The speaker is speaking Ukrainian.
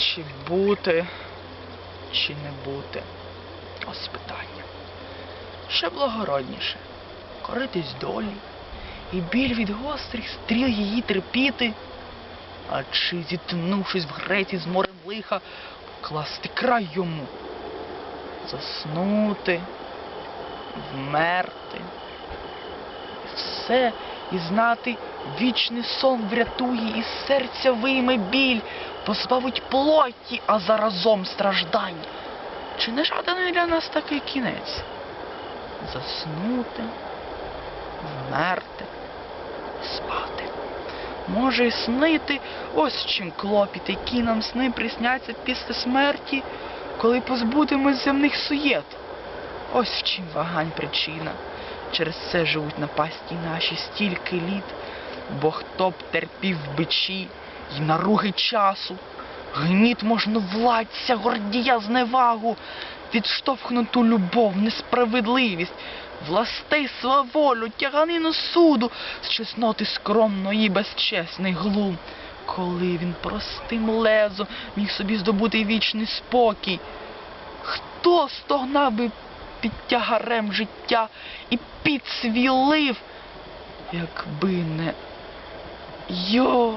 Чи бути, чи не бути? Ось питання. Що благородніше? Коритись долі і біль від гострих стріл її терпіти, а чи, зіткнувшись в греці з морем лиха, покласти край йому, заснути, вмерти. І все і знати вічний сон врятує, і серця вийме біль, позбавить плоті, а заразом страждань. Чи не жаданий для нас такий кінець? Заснути, вмерти, спати. Може й снити, ось чим клопіт, які нам сни присняться після смерті, коли позбудемось земних суєт. Ось в чим вагань причина. Через це живуть напасті наші стільки літ, бо хто б терпів бичі й наруги часу, гніт можновладця, гордія зневагу, відштовхнуту любов, несправедливість, властей сваволю, тяганину суду, з чесноти скромної безчесний глум, коли він простим лезом міг собі здобути вічний спокій. Хто стогнав би під тягарем життя і підсвілив, якби не йо.